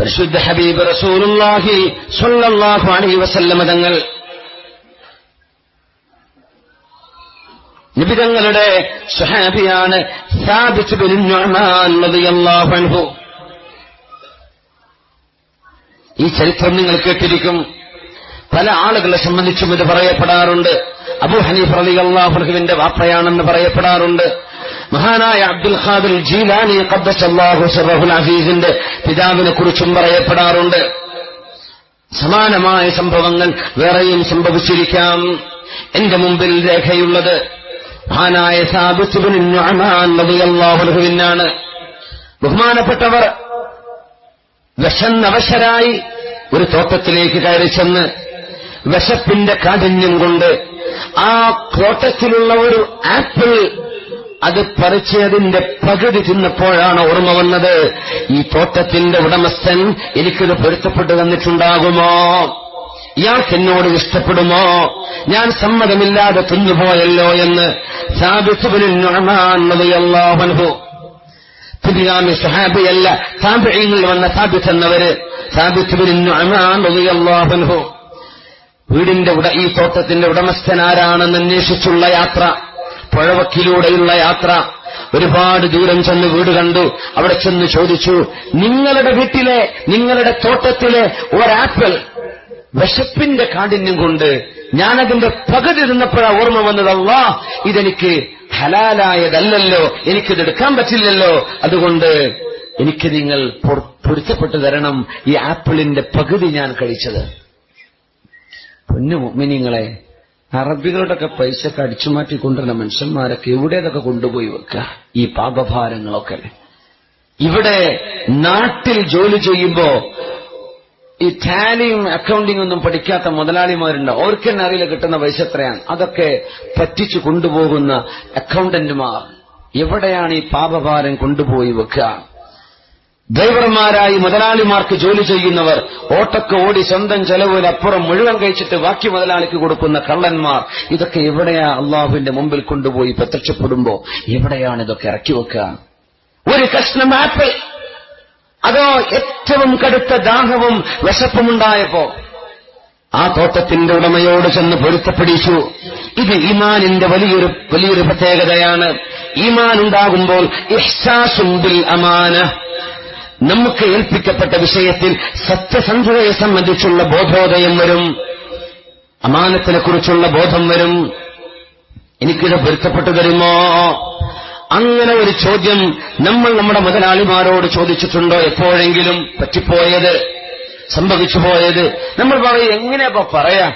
പരിശുദ്ധ ഹബീബ് റസൂലുല്ലാഹി സ്വല്ലല്ലാഹു അലൈഹി വസല്ലമ തങ്ങൾ നിബിതങ്ങളുടെ സുഹാബിയാണ് സാബിത്ത് ബിൻ റളിയല്ലാഹു അൻഹു. ഈ ചരിത്രം നിങ്ങൾ കേട്ടിരിക്കും. പല ആളുകളെ സംബന്ധിച്ചും ഇത് പറയപ്പെടാറുണ്ട്. അബു ഹനീഫ് റളിയല്ലാഹുവിന്റെ വാപ്പയാണെന്ന് പറയപ്പെടാറുണ്ട്. മഹാനായ അബ്ദുൽ ഖാദിർ ജീലാനി ഖബ്ബസല്ലാഹു സിറഹുൽ അസീസിന്റെ പിതാവിനെ കുറിച്ചും പറയപ്പെടാറുണ്ട്. സമാനമായ സംഭവങ്ങൾ വേറെയും സംഭവിച്ചിരിക്കാം. എന്റെ മുമ്പിൽ രേഖയുള്ളത് മഹാനായ സാബുസുബിനാണ് ബഹുമാനപ്പെട്ടവർ വിശന്നവശരായി ഒരു തോട്ടത്തിലേക്ക് കയറി ചെന്ന് വിശപ്പിന്റെ കാഠിന്യം കൊണ്ട് ആ തോട്ടത്തിലുള്ള ഒരു ആപ്പിൾ അത് പറിച്ചതിന്റെ പകുതി തിന്നപ്പോഴാണ് ഓർമ്മ വന്നത്. ഈ തോട്ടത്തിന്റെ ഉടമസ്ഥൻ എനിക്കിത് പൊരുത്തപ്പെട്ടു തന്നിട്ടുണ്ടാകുമോ? ഇയാൾക്ക് എന്നോട് ഇഷ്ടപ്പെടുമോ? ഞാൻ സമ്മതമില്ലാതെ തിന്നുപോയല്ലോ എന്ന് സാബിത്തുബിനുഹു പുതിയാമി സഹാബിയല്ല താബിഴിയിൽ വന്ന സാബിത്ത് എന്നവര് സാബിത്തുബിനുഹു വീടിന്റെ ഈ തോട്ടത്തിന്റെ ഉടമസ്ഥൻ ആരാണെന്ന് അന്വേഷിച്ചുള്ള യാത്ര. പുഴവക്കിലൂടെയുള്ള യാത്ര. ഒരുപാട് ദൂരം ചെന്ന് വീട് കണ്ടു. അവിടെ ചെന്ന് ചോദിച്ചു നിങ്ങളുടെ വീട്ടിലെ നിങ്ങളുടെ തോട്ടത്തിലെ ഒരാപ്പിൾ വിശപ്പിന്റെ കാഠിന്യം കൊണ്ട് ഞാനതിന്റെ പകുതി നിന്നപ്പോഴാ ഓർമ്മ വന്നതല്ല ഇതെനിക്ക് ഹലാലായതല്ലല്ലോ. എനിക്കിത് എടുക്കാൻ പറ്റില്ലല്ലോ. അതുകൊണ്ട് എനിക്ക് നിങ്ങൾ പൊരുത്തപ്പെട്ടു തരണം ഈ ആപ്പിളിന്റെ പകുതി ഞാൻ കഴിച്ചത്. പൊന്നു മിനിങ്ങളെ അറബികളുടെയൊക്കെ പൈസ അടിച്ചുമാറ്റി കൊണ്ടുവരുന്ന മനുഷ്യന്മാരൊക്കെ എവിടേതൊക്കെ കൊണ്ടുപോയി വെക്കുക? ഈ പാപഭാരങ്ങളൊക്കെ. ഇവിടെ നാട്ടിൽ ജോലി ചെയ്യുമ്പോ ഈ ടാലിയും അക്കൗണ്ടിംഗ് ഒന്നും പഠിക്കാത്ത മുതലാളിമാരുണ്ട്. അവർക്ക് തന്നെ അറിയില്ല കിട്ടുന്ന പൈസ എത്രയാണ്. അതൊക്കെ പറ്റിച്ചു കൊണ്ടുപോകുന്ന അക്കൗണ്ടന്റുമാർ. എവിടെയാണ് ഈ പാപഭാരം കൊണ്ടുപോയി വെക്കുക? ഡ്രൈവർമാരായി മുതലാളിമാർക്ക് ജോലി ചെയ്യുന്നവർ ഓട്ടൊക്കെ ഓടി സ്വന്തം ചെലവിനപ്പുറം മുഴുവൻ കഴിച്ചിട്ട് ബാക്കി മുതലാളിക്ക് കൊടുക്കുന്ന കള്ളന്മാർ ഇതൊക്കെ എവിടെയാ അള്ളാഹുവിന്റെ മുമ്പിൽ കൊണ്ടുപോയി പ്രത്യക്ഷപ്പെടുമ്പോ? എവിടെയാണ് ഇതൊക്കെ ഇറക്കി വെക്കുക? ഒരു കഷ്ണം ആപ്പിൾ അതോ ഏറ്റവും കടുത്ത ദാഹവും വിശപ്പുമുണ്ടായപ്പോ? ആ തോട്ടത്തിന്റെ ഉടമയോട് ചെന്ന് പൊരുത്തപ്പെടിച്ചു ഇത് ഈമാനിന്റെ വലിയൊരു വലിയൊരു പ്രത്യേകതയാണ്. ഈമാൻ ഉണ്ടാകുമ്പോൾ ഇഹ്സാസും ബിൽ അമാന നമുക്ക് ഏൽപ്പിക്കപ്പെട്ട വിഷയത്തിൽ സത്യസന്ധതയെ സംബന്ധിച്ചുള്ള ബോധോദയം വരും. അമാനത്തിനെ കുറിച്ചുള്ള ബോധം വരും. എനിക്കിത് പൊരുത്തപ്പെട്ടു തരുമോ? അങ്ങനെ ഒരു ചോദ്യം നമ്മൾ നമ്മുടെ മുതലാളിമാരോട് ചോദിച്ചിട്ടുണ്ടോ? എപ്പോഴെങ്കിലും പറ്റിപ്പോയത് സംഭവിച്ചു പോയത്? നമ്മൾ പറയും എങ്ങനെയപ്പോ പറയാം?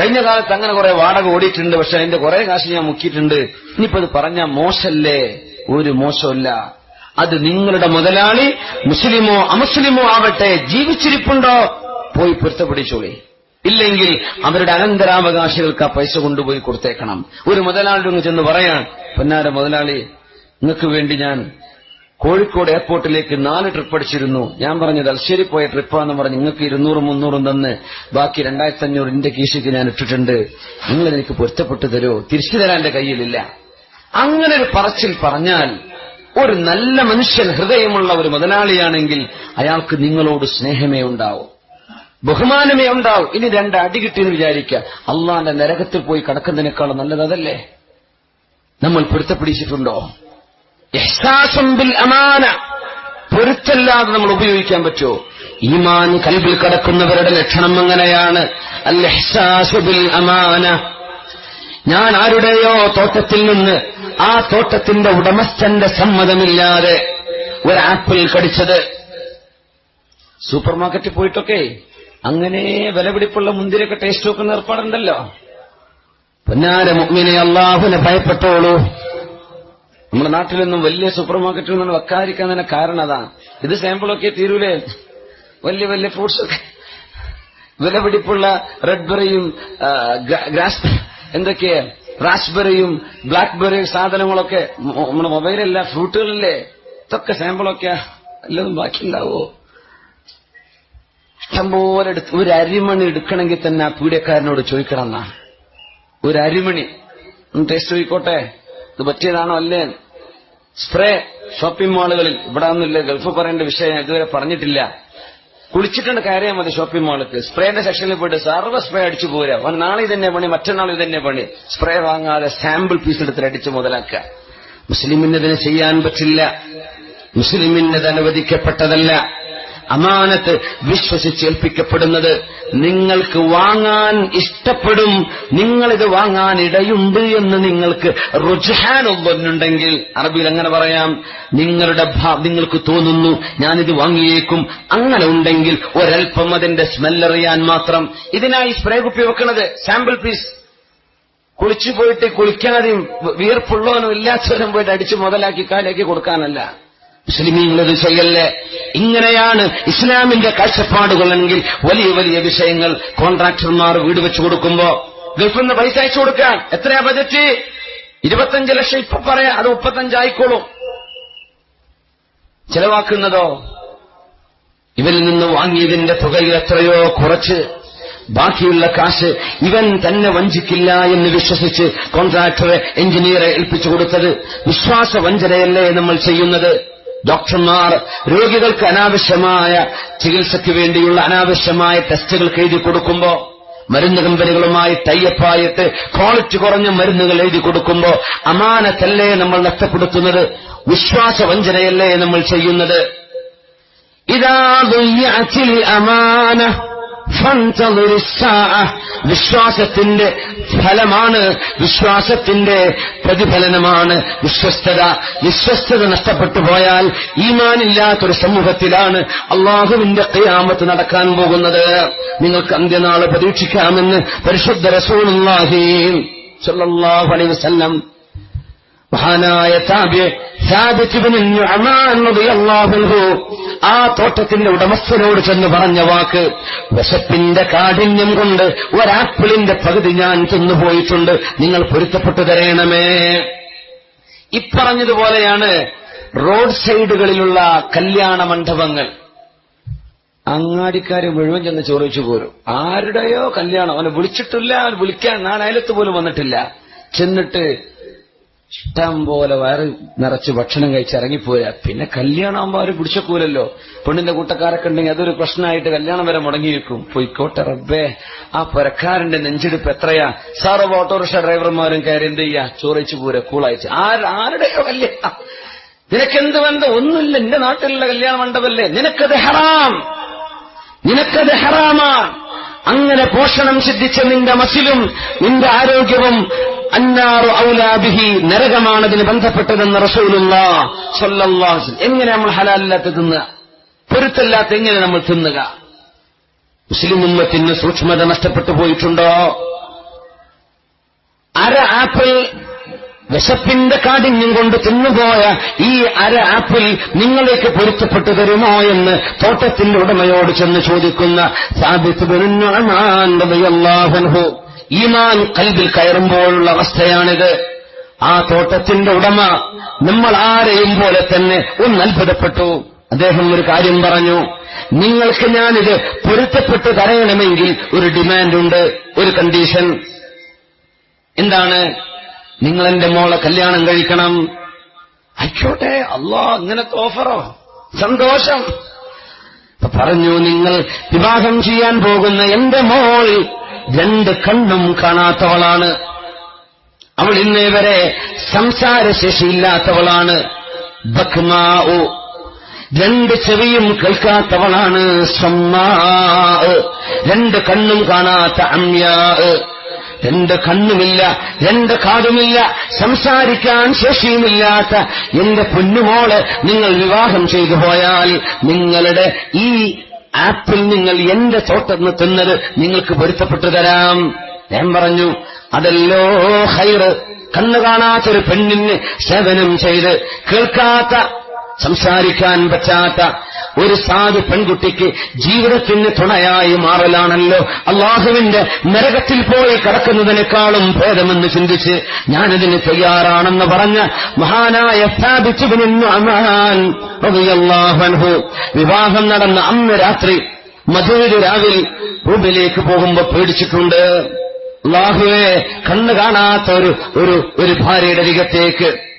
കഴിഞ്ഞ കാലത്ത് അങ്ങനെ കുറെ വാടക ഓടിയിട്ടുണ്ട് പക്ഷെ അതിന്റെ കുറെ കാശ് ഞാൻ മുക്കിയിട്ടുണ്ട്. ഇനിയിപ്പോ അത് പറഞ്ഞ മോശല്ലേ? ഒരു മോശമല്ല. അത് നിങ്ങളുടെ മുതലാളി മുസ്ലിമോ അമുസ്ലിമോ ആവട്ടെ ജീവിച്ചിരിപ്പുണ്ടോ? പോയി പൊരുത്തപ്പെടിച്ചോളി ഇല്ലെങ്കിൽ അവരുടെ അനന്തരാവകാശികൾക്ക് ആ പൈസ കൊണ്ടുപോയി കൊടുത്തേക്കണം. ഒരു മുതലാളിയോട് ഒന്ന് ചെന്ന് പറയാൻ പൊന്നാര മുതലാളി നിങ്ങൾക്ക് വേണ്ടി ഞാൻ കോഴിക്കോട് എയർപോർട്ടിലേക്ക് നാല് ട്രിപ്പ് അടിച്ചിരുന്നു ഞാൻ പറഞ്ഞത് അൽശ്ശേരി പോയ ട്രിപ്പാന്ന് പറഞ്ഞ് നിങ്ങൾക്ക് ഇരുന്നൂറും മുന്നൂറും തന്ന് ബാക്കി രണ്ടായിരത്തി അഞ്ഞൂറ് എന്റെ കീശയ്ക്ക് ഞാൻ ഇട്ടിട്ടുണ്ട്. നിങ്ങൾ എനിക്ക് പൊരുത്തപ്പെട്ടു തരോ? തിരിച്ചു തരാൻ എന്റെ കയ്യിലില്ല. അങ്ങനെ ഒരു പറച്ചിൽ പറഞ്ഞാൽ ഒരു നല്ല മനുഷ്യൻ ഹൃദയമുള്ള ഒരു മുതലാളിയാണെങ്കിൽ അയാൾക്ക് നിങ്ങളോട് സ്നേഹമേ ഉണ്ടാവും. ബഹുമാനമേ ഉണ്ടാവും. ഇനി രണ്ട് അടി കിട്ടിയെന്ന് വിചാരിക്കുക. അള്ളാന്റെ നരകത്തിൽ പോയി കടക്കുന്നതിനേക്കാളും നല്ലത് അതല്ലേ? നമ്മൾ പൊരുത്തപ്പിടിച്ചിട്ടുണ്ടോ? ബിൽ അമാന. പൊരുത്തല്ലാതെ നമ്മൾ ഉപയോഗിക്കാൻ പറ്റുമോ? ഈമാൻ കൽബിൽ കടക്കുന്നവരുടെ ലക്ഷണം എങ്ങനെയാണ് അൽ ഇഹ്സാസു ബിൽ അമാന. ഞാൻ ആരുടെയോ തോട്ടത്തിൽ നിന്ന് ആ തോട്ടത്തിന്റെ ഉടമസ്ഥന്റെ സമ്മതമില്ലാതെ ഒരു ആപ്പിൾ കടിച്ചത്. സൂപ്പർ മാർക്കറ്റിൽ പോയിട്ടൊക്കെ അങ്ങനെ വിലപിടിപ്പുള്ള മുന്തിരിയൊക്കെ ടേസ്റ്റ് നോക്കുന്ന ഏർപ്പാടുണ്ടല്ലോ. പൊന്നാര മുഗ്മിനെ അള്ളാഹുനെ ഭയപ്പെട്ടോളൂ. നമ്മുടെ നാട്ടിലൊന്നും വലിയ സൂപ്പർ മാർക്കറ്റിൽ നിന്ന് വെക്കാതിരിക്കാൻ തന്നെ കാരണം അതാണ് ഇത് സാമ്പിളൊക്കെ തീരൂലേ? വലിയ വലിയ ഫ്രൂട്ട്സ് ഒക്കെ. വിലപിടിപ്പുള്ള റെഡ് ബെറിയും ഗ്രാസ് എന്തൊക്കെയാ? റാസ്ബെറിയും ബ്ലാക്ക്ബെറി സാധനങ്ങളൊക്കെ നമ്മുടെ മൊബൈലല്ല ഫ്രൂട്ടുകളില്ലേ? ഇതൊക്കെ സാമ്പിളൊക്കെ എല്ലതും ബാക്കിയുണ്ടാവോ? ഇഷ്ടംപോലെ എടുത്ത് ഒരു അരിമണി എടുക്കണമെങ്കിൽ തന്നെ ആ പീഡിയക്കാരനോട് ചോദിക്കണം എന്നാ. ഒരു അരിമണി. ടേസ്റ്റ് ചോദിക്കോട്ടെ ഇത് പറ്റിയതാണോ അല്ലേ? സ്പ്രേ ഷോപ്പിംഗ് മാളുകളിൽ ഇവിടെ ഒന്നുമില്ല. ഗൾഫ് പറയേണ്ട വിഷയം ഇതുവരെ പറഞ്ഞിട്ടില്ല. കുളിച്ചിട്ടുണ്ട് കയറിയാൽ മതി ഷോപ്പിംഗ് മാളിക്ക് സ്പ്രേന്റെ സെക്ഷനിൽ പോയിട്ട് സർവ സ്പ്രേ അടിച്ചു പോരാ. നാളെ ഇതന്നെ പണി മറ്റന്നാൾ ഇതന്നെ പണി. സ്പ്രേ വാങ്ങാതെ സാമ്പിൾ പീസ് എടുത്തിട്ട് അടിച്ച് മുതലാക്കുക. മുസ്ലിമിന് ഇതിനെ ചെയ്യാൻ പറ്റില്ല. മുസ്ലിമിന് ഇത് അനുവദിക്കപ്പെട്ടതല്ല. അമാനത്ത് വിശ്വസിച്ചേൽപ്പിക്കപ്പെടുന്നത് നിങ്ങൾക്ക് വാങ്ങാൻ ഇഷ്ടപ്പെടും നിങ്ങളിത് വാങ്ങാൻ ഇടയുണ്ട് എന്ന് നിങ്ങൾക്ക് റുജഹാൻ ഒന്നുണ്ടെങ്കിൽ അറബിയിൽ അങ്ങനെ പറയാം നിങ്ങളുടെ നിങ്ങൾക്ക് തോന്നുന്നു ഞാനിത് വാങ്ങിയേക്കും അങ്ങനെ ഉണ്ടെങ്കിൽ ഒരൽപ്പം അതിന്റെ സ്മെല്ലറിയാൻ മാത്രം. ഇതിനായി സ്പ്രേ കുപ്പി വെക്കുന്നത് സാമ്പിൾ പീസ് കുളിച്ചു പോയിട്ട് കുളിക്കാതെയും വീർപ്പുള്ളവനും ഇല്ലാത്തവനും പോയിട്ട് അടിച്ച് മുതലാക്കി കാലേക്ക് കൊടുക്കാനല്ല. മുസ്ലിമീങ്ങളിത് ചെയ്യല്ലേ? ഇങ്ങനെയാണ് ഇസ്ലാമിന്റെ കാഴ്ചപ്പാടുകളെങ്കിൽ വലിയ വലിയ വിഷയങ്ങൾ കോൺട്രാക്ടർമാർ വീട് വെച്ചു കൊടുക്കുമ്പോ ഗൾഫിൽ നിന്ന് പൈസ അയച്ചു കൊടുക്കാൻ. എത്രയാ ബജറ്റ്? ഇരുപത്തഞ്ച് ലക്ഷം ഇപ്പൊ പറയാം അത് മുപ്പത്തഞ്ചായിക്കോളും ചെലവാക്കുന്നതോ? ഇവരിൽ നിന്ന് വാങ്ങിയതിന്റെ തുകയിൽ എത്രയോ കുറച്ച്. ബാക്കിയുള്ള കാശ് ഇവൻ തന്നെ വഞ്ചിക്കില്ല എന്ന് വിശ്വസിച്ച് കോൺട്രാക്ടറെ എഞ്ചിനീയറെ ഏൽപ്പിച്ചു കൊടുത്തത്. വിശ്വാസ വഞ്ചനയല്ലേ നമ്മൾ ചെയ്യുന്നത്? ഡോക്ടർമാർ രോഗികൾക്ക് അനാവശ്യമായ ചികിത്സയ്ക്ക് വേണ്ടിയുള്ള അനാവശ്യമായ ടെസ്റ്റുകൾ എഴുതി കൊടുക്കുമ്പോൾ മരുന്ന് കമ്പനികളുമായി തയ്യപ്പായിട്ട് ക്വാളിറ്റി കുറഞ്ഞ മരുന്നുകൾ എഴുതി കൊടുക്കുമ്പോൾ അമാനത്തല്ലേ നമ്മൾ നഷ്ടപ്പെടുത്തുന്നത്? വിശ്വാസവഞ്ചനയല്ലേ നമ്മൾ ചെയ്യുന്നത്? ഇതാ അമാന. വിശ്വാസത്തിന്റെ ഫലമാണ് വിശ്വാസത്തിന്റെ പ്രതിഫലനമാണ്. വിശ്വസ്തത വിശ്വസ്തത നഷ്ടപ്പെട്ടു പോയാൽ ഈമാനില്ലാത്തൊരു സമൂഹത്തിലാണ് അള്ളാഹുവിന്റെ കയ്യാമത്ത് നടക്കാൻ പോകുന്നത്. നിങ്ങൾക്ക് അന്ത്യനാൾ പ്രതീക്ഷിക്കാമെന്ന് പരിശുദ്ധ റസൂലുള്ളാഹി സ്വല്ലല്ലാഹു അലൈഹി വസല്ലം മഹാനായ താബിയെ ആ തോട്ടത്തിന്റെ ഉടമസ്ഥനോട് ചെന്ന് പറഞ്ഞ വാക്ക് വിശപ്പിന്റെ കാഠിന്യം കൊണ്ട് ഒരാപ്പിളിന്റെ പകുതി ഞാൻ തിന്നുപോയിട്ടുണ്ട് നിങ്ങൾ പൊരുത്തപ്പെട്ടു തരേണമേ. ഇപ്പറഞ്ഞതുപോലെയാണ് റോഡ് സൈഡുകളിലുള്ള കല്യാണ മണ്ഡപങ്ങൾ. അങ്ങാടിക്കാര് മുഴുവൻ ചെന്ന് ചോദിച്ചു പോരും. ആരുടെയോ കല്യാണം? അവനെ വിളിച്ചിട്ടില്ല അവൻ വിളിക്കാൻ ഞാൻ പോലും വന്നിട്ടില്ല. ചെന്നിട്ട് ഇഷ്ടം പോലെ വയറ് നിറച്ച് ഭക്ഷണം കഴിച്ച് ഇറങ്ങിപ്പോരാ പിന്നെ കല്യാണം ആകുമ്പോൾ പിടിച്ച പിടിച്ചക്കൂലല്ലോ പെണ്ണിന്റെ കൂട്ടക്കാരൊക്കെ ഉണ്ടെങ്കിൽ അതൊരു പ്രശ്നമായിട്ട് കല്യാണം വരെ മുടങ്ങിയിരിക്കും. പൊയ്ക്കോട്ടെ റബ്ബേ. ആ പുരക്കാരന്റെ നെഞ്ചെടുപ്പ് എത്രയാ? സാറ് ഓട്ടോറിക്ഷ ഡ്രൈവർമാരും കയറി എന്ത് ചെയ്യാ? ചോറിച്ച് പോരാ ആര് ആരുടെയോ കല്യാണം? നിനക്കെന്ത് ബന്ധം? ഒന്നുമില്ല. എന്റെ നാട്ടിലുള്ള കല്യാണ മണ്ഡപല്ലേ? നിനക്കത് ഹറാം. നിനക്കത് ഹറാമാണ് അങ്ങനെ പോഷണം സിദ്ധിച്ച നിന്റെ മസിലും നിന്റെ ആരോഗ്യവും അന്നാറു ഔലാബിഹി നരകമാണതിന് ബന്ധപ്പെട്ടതെന്ന് റസൂലുള്ള സല്ലല്ലാഹു എങ്ങനെ നമ്മൾ ഹലാലില്ലാത്ത തിന്നുക? പൊരുത്തല്ലാത്ത എങ്ങനെ നമ്മൾ തിന്നുക? മുസ്ലിം ഉമ്മത്തിന് സൂക്ഷ്മത നഷ്ടപ്പെട്ടു പോയിട്ടുണ്ടോ? അര ആപ്പിൾ വിശപ്പിന്റെ കാഠിന്യം കൊണ്ട് തിന്നുപോയ ഈ അര ആപ്പിൾ നിങ്ങളേക്ക് പൊരുത്തപ്പെട്ടു തരുമോ എന്ന് തോട്ടത്തിന്റെ ഉടമയോട് ചെന്ന് ചോദിക്കുന്ന റളിയല്ലാഹു അൻഹു. ഈമാൻ കൽവിൽ കയറുമ്പോഴുള്ള അവസ്ഥയാണിത്. ആ തോട്ടത്തിന്റെ ഉടമ നമ്മൾ ആരെയും പോലെ തന്നെ ഒന്ന് അത്ഭുതപ്പെട്ടു. അദ്ദേഹം ഒരു കാര്യം പറഞ്ഞു നിങ്ങൾക്ക് ഞാനിത് പൊരുത്തപ്പെട്ട് തരയണമെങ്കിൽ ഒരു ഡിമാൻഡുണ്ട് ഒരു കണ്ടീഷൻ എന്താണ്? നിങ്ങൾ എന്റെ മോളെ കല്യാണം കഴിക്കണം. ആയിക്കോട്ടെ അല്ലോ ഇങ്ങനത്തെ ഓഫറോ? സന്തോഷം. പറഞ്ഞു നിങ്ങൾ വിവാഹം ചെയ്യാൻ പോകുന്ന എന്റെ മോൾ രണ്ട് കണ്ണും കാണാത്തവളാണ്. അവൾ ഇന്നേ വരെ സംസാരശേഷിയില്ലാത്തവളാണ്. രണ്ട് ചെവിയും കേൾക്കാത്തവളാണ് രണ്ട് കണ്ണും കാണാത്ത അമ്യാ രണ്ട് കണ്ണുമില്ല രണ്ട് കാതുമില്ല സംസാരിക്കാൻ ശേഷിയുമില്ലാത്ത എന്റെ പൊന്നുമോൾ നിങ്ങൾ വിവാഹം ചെയ്തു പോയാൽ നിങ്ങളുടെ ഈ ആപ്പിൾ നിങ്ങൾ എന്റെ തോട്ടത്തിന് തിന്നത് നിങ്ങൾക്ക് പൊരുത്തപ്പെട്ടു തരാം. ഞാൻ പറഞ്ഞു അതല്ലോ ഹൈറ്. കണ്ണു കാണാത്തൊരു പെണ്ണിന് സേവനം ചെയ്ത് കേൾക്കാത്ത സംസാരിക്കാൻ പറ്റാത്ത ഒരു സാധു പെൺകുട്ടിക്ക് ജീവിതത്തിന് തുണയായി മാറലാണല്ലോ. അള്ളാഹുവിന്റെ നരകത്തിൽ പോയി കടക്കുന്നതിനേക്കാളും ഭേദമെന്ന് ചിന്തിച്ച് ഞാനിതിന് തയ്യാറാണെന്ന് പറഞ്ഞ മഹാനായ വിവാഹം നടന്ന അന്ന് രാത്രി മധുര രാവിൽ റൂബിലേക്ക് പോകുമ്പോ പേടിച്ചിട്ടുണ്ട്. അള്ളാഹുവെ കണ്ണു കാണാത്ത ഒരു ഒരു ഭാര്യയുടെ അരികത്തേക്ക്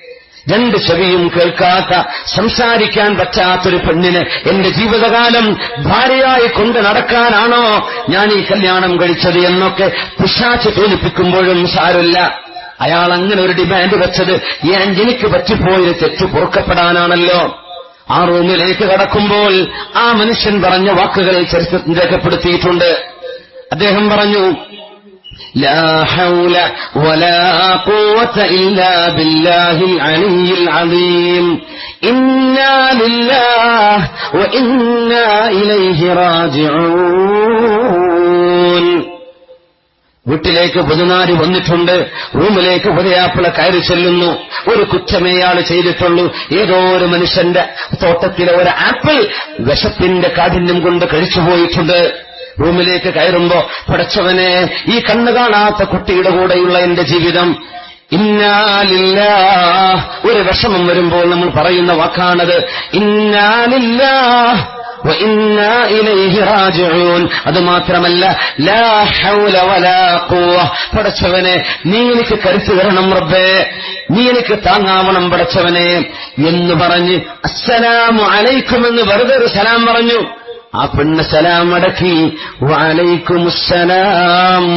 രണ്ട് ചെവിയും കേൾക്കാത്ത സംസാരിക്കാൻ പറ്റാത്തൊരു പെണ്ണിന് എന്റെ ജീവിതകാലം ഭാര്യയായി കൊണ്ട് നടക്കാനാണോ ഞാൻ ഈ കല്യാണം കഴിച്ചത് എന്നൊക്കെ പിശാച്ച് തോന്നിപ്പിക്കുമ്പോഴും സാരമില്ല. അയാൾ അങ്ങനെ ഒരു ഡിമാൻഡ് വെച്ചത് എനിക്ക് പറ്റിപ്പോയത് തെറ്റു പൊറുക്കപ്പെടാനാണല്ലോ. ആ റൂമിലേക്ക് കടക്കുമ്പോൾ ആ മനുഷ്യൻ പറഞ്ഞ വാക്കുകൾ ചരിത്രത്തിൽ രേഖപ്പെടുത്തിയിട്ടുണ്ട്. അദ്ദേഹം പറഞ്ഞു لا حول ولا قوة إلا بالله العلي العظيم إنا لله وإنا إليه راجعون വീട്ടിലേക്ക് പതിനാല് വന്നിട്ടുണ്ട്. റൂമിലേക്ക് പുതയാപ്പിള കയറി ചെല്ലുന്നു. ഒരു കുറ്റമേയാൾ ചെയ്തിട്ടുള്ളൂ. ഏതോ ഒരു മനുഷ്യന്റെ തോട്ടത്തിലെ ഒരു ആപ്പിൾ വിഷത്തിന്റെ കാഠിന്യം കൊണ്ട് കഴിച്ചുപോയിട്ടുണ്ട്. റൂമിലേക്ക് കയറുമ്പോ പടച്ചവനെ ഈ കണ്ണു കാണാത്ത കുട്ടിയുടെ കൂടെയുള്ള എന്റെ ജീവിതം. ഇന്നാലില്ല ഒരു വിഷമം വരുമ്പോൾ നമ്മൾ പറയുന്ന വാക്കാണത്. ഇന്നാലില്ല അത് മാത്രമല്ല പടച്ചവനെ നീ എനിക്ക് കരുത്ത് തരണം റബ്ബേ. നീ എനിക്ക് താങ്ങാവണം പടച്ചവനെ എന്ന് പറഞ്ഞ് അസ്സലാമു അലൈക്കുമെന്ന് വെറുതെ ഒരു സലാം പറഞ്ഞു. ആ പെണ്ണ് സലാം അടക്കി. വാലൈക്കും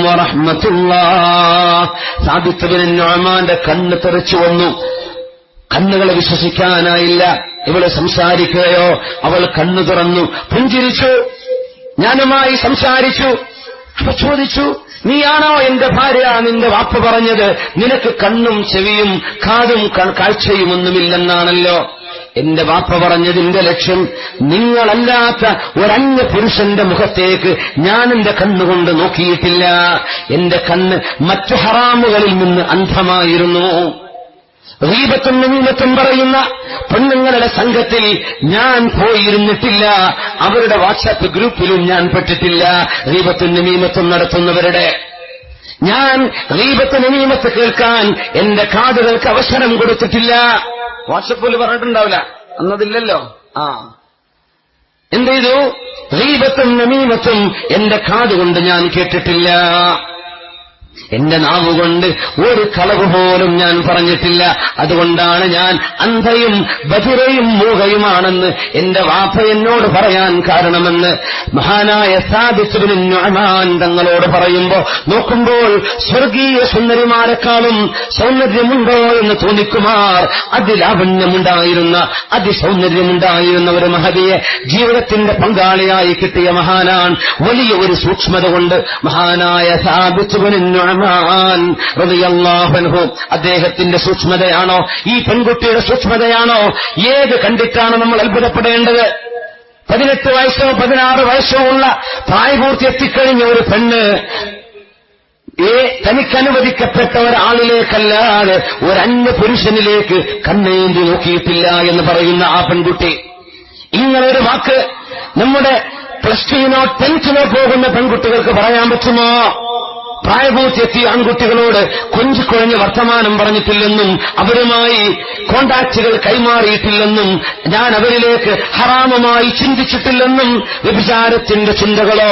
വറഹ്മത്തുള്ളാ സാബിത്തുബിൻ നൊമാന്റെ കണ്ണ് തെറിച്ചു വന്നു. കണ്ണുകളെ വിശ്വസിക്കാനായില്ല. ഇവൾ സംസാരിക്കുകയോ അവൾ കണ്ണു തുറന്നു. പുഞ്ചിരിച്ചു. ഞാനുമായി സംസാരിച്ചു. അപ്പൊ ചോദിച്ചു നീയാണോ എന്റെ ഭാര്യ? നിന്റെ വാപ്പ് പറഞ്ഞത്. നിനക്ക് കണ്ണും ചെവിയും കാതും കാഴ്ചയും കാഴ്ചയുമൊന്നുമില്ലെന്നാണല്ലോ. എന്റെ വാപ്പ പറഞ്ഞതിന്റെ ലക്ഷ്യം നിങ്ങളല്ലാത്ത ഒരന്യ പുരുഷന്റെ മുഖത്തേക്ക് ഞാൻ എന്റെ കണ്ണുകൊണ്ട് നോക്കിയിട്ടില്ല. എന്റെ കണ്ണ് മറ്റു ഹറാമുകളിൽ നിന്ന് അന്ധമായിരുന്നു. റീബത്തും നമീമത്തും പറയുന്ന പെണ്ണുങ്ങളുടെ സംഘത്തിൽ ഞാൻ പോയിരുന്നിട്ടില്ല. അവരുടെ വാട്സാപ്പ് ഗ്രൂപ്പിലും ഞാൻ പെട്ടിട്ടില്ല. റീബത്തും നീമത്തും നടത്തുന്നവരുടെ. ഞാൻ റീബത്ത് നമീമത്ത് കേൾക്കാൻ എന്റെ കാതുകൾക്ക് അവസരം കൊടുത്തിട്ടില്ല. വാട്സപ്പിൽ പറഞ്ഞിട്ടുണ്ടാവില്ല. അന്നതില്ലല്ലോ. ആ. എന്ത് ചെയ്തു? റീബത്തും നമീമത്തും എന്റെ കാതുകൊണ്ട് ഞാൻ കേട്ടിട്ടില്ല. എന്റെ നാവുകൊണ്ട് ഒരു കളവ് പോലും ഞാൻ പറഞ്ഞിട്ടില്ല. അതുകൊണ്ടാണ് ഞാൻ അന്ധയും ബധിരയും മൂകയുമാണെന്ന് എന്റെ വാപ്പ എന്നോട് പറയാൻ കാരണമെന്ന് മഹാനായ നൊഹമാൻ തങ്ങളോട് പറയുമ്പോ നോക്കുമ്പോൾ സ്വർഗീയ സുന്ദരിമാരെക്കാളും സൗന്ദര്യമുണ്ടോ എന്ന് തോന്നിക്കുമാർ. അതിലാവണ്യമുണ്ടായിരുന്ന അതിസൗന്ദര്യമുണ്ടായിരുന്ന ഒരു മഹതിയെ ജീവിതത്തിന്റെ പങ്കാളിയായി കിട്ടിയ മഹാനാൻ വലിയ ഒരു സൂക്ഷ്മത കൊണ്ട് മഹാനായ സാബിസുബിൻ റളിയല്ലാഹു അദ്ദേഹത്തിന്റെ സൂക്ഷ്മതയാണോ? ഈ പെൺകുട്ടിയുടെ സൂക്ഷ്മതയാണോ? ഏത് കണ്ടിട്ടാണ് നമ്മൾ അത്ഭുതപ്പെടേണ്ടത്? പതിനെട്ട് വയസ്സോ പതിനാറ് വയസ്സോ ഉള്ള പ്രായപൂർത്തി എത്തിക്കഴിഞ്ഞ ഒരു പെണ്ണ് ഏ തനിക്കനുവദിക്കപ്പെട്ട ഒരാളിലേക്കല്ലാതെ ഒരന്യ പുരുഷനിലേക്ക് കണ്ണേന്തി നോക്കിയിട്ടില്ല എന്ന് പറയുന്ന ആ പെൺകുട്ടി. ഇങ്ങനൊരു വാക്ക് നമ്മുടെ പ്ലസ് ടുവിനോ ടെൻത്തിനോ പോകുന്ന പെൺകുട്ടികൾക്ക് പറയാൻ പറ്റുമോ? പ്രായപൂർത്തിയെത്തിയ ആൺകുട്ടികളോട് കൊഞ്ചിക്കുഴഞ്ഞ് വർത്തമാനം പറഞ്ഞിട്ടില്ലെന്നും അവരുമായി കോണ്ടാക്റ്റുകൾ കൈമാറിയിട്ടില്ലെന്നും ഞാൻ അവരിലേക്ക് ഹറാമമായി ചിന്തിച്ചിട്ടില്ലെന്നും വ്യഭിചാരത്തിന്റെ ചിന്തകളോ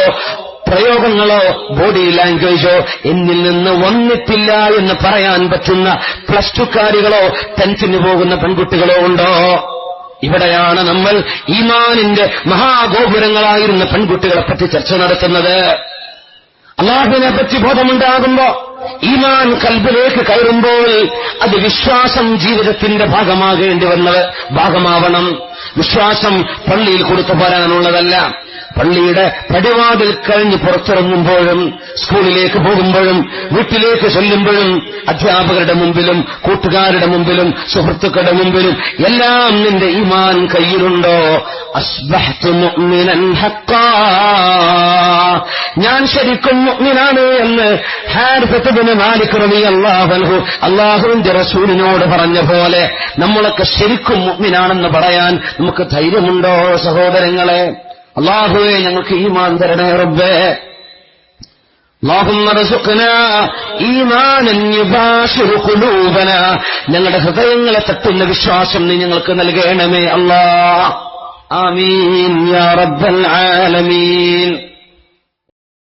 പ്രയോഗങ്ങളോ ബോഡി ലാംഗ്വേജോ എന്നിൽ നിന്ന് വന്നിട്ടില്ല എന്ന് പറയാൻ പറ്റുന്ന പ്ലസ് ടുക്കാരികളോ ടെൻത്തിന് പോകുന്ന പെൺകുട്ടികളോ ഉണ്ടോ? ഇവിടെയാണ് നമ്മൾ ഈമാനിന്റെ മഹാഗോപുരങ്ങളായിരുന്ന പെൺകുട്ടികളെ പറ്റി ചർച്ച നടത്തുന്നത്. അള്ളാഹുവിനെ പറ്റി ബോധമുണ്ടാകുമ്പോ ഈമാൻ കൽബിലേക്ക് കയറുമ്പോൾ അത് വിശ്വാസം ജീവിതത്തിന്റെ ഭാഗമാകേണ്ടി വന്നത് ഭാഗമാവണം. വിശ്വാസം പള്ളിയിൽ കൊടുത്തു പോരാനുള്ളതല്ല. പള്ളിയുടെ പടിവാതിൽ കഴിഞ്ഞ് പുറത്തിറങ്ങുമ്പോഴും സ്കൂളിലേക്ക് പോകുമ്പോഴും വീട്ടിലേക്ക് ചെല്ലുമ്പോഴും അധ്യാപകരുടെ മുമ്പിലും കൂട്ടുകാരുടെ മുമ്പിലും സുഹൃത്തുക്കളുടെ മുമ്പിലും എല്ലാം നിന്റെ ഇമാൻ കയ്യിലുണ്ടോ? ഞാൻ ശരിക്കും മുഅ്മിനാണ് എന്ന് ഹാർഫത്തിന് മാലിക് അള്ളാഹു അള്ളാഹുവിന്റെ റസൂലിനോട് പറഞ്ഞ പോലെ നമ്മളൊക്കെ ശരിക്കും മുഗ്മിനാണെന്ന് പറയാൻ നമുക്ക് ധൈര്യമുണ്ടോ സഹോദരങ്ങളെ? അള്ളാഹുവെ ഞങ്ങൾക്ക് ഈ മാൻ തരണേ റബ്ബേ. ഞങ്ങളുടെ ഹൃദയങ്ങളെ തട്ടുന്ന വിശ്വാസം നീ ഞങ്ങൾക്ക് നൽകണമേ അല്ലാ ആമീൻ ആലമീൻ.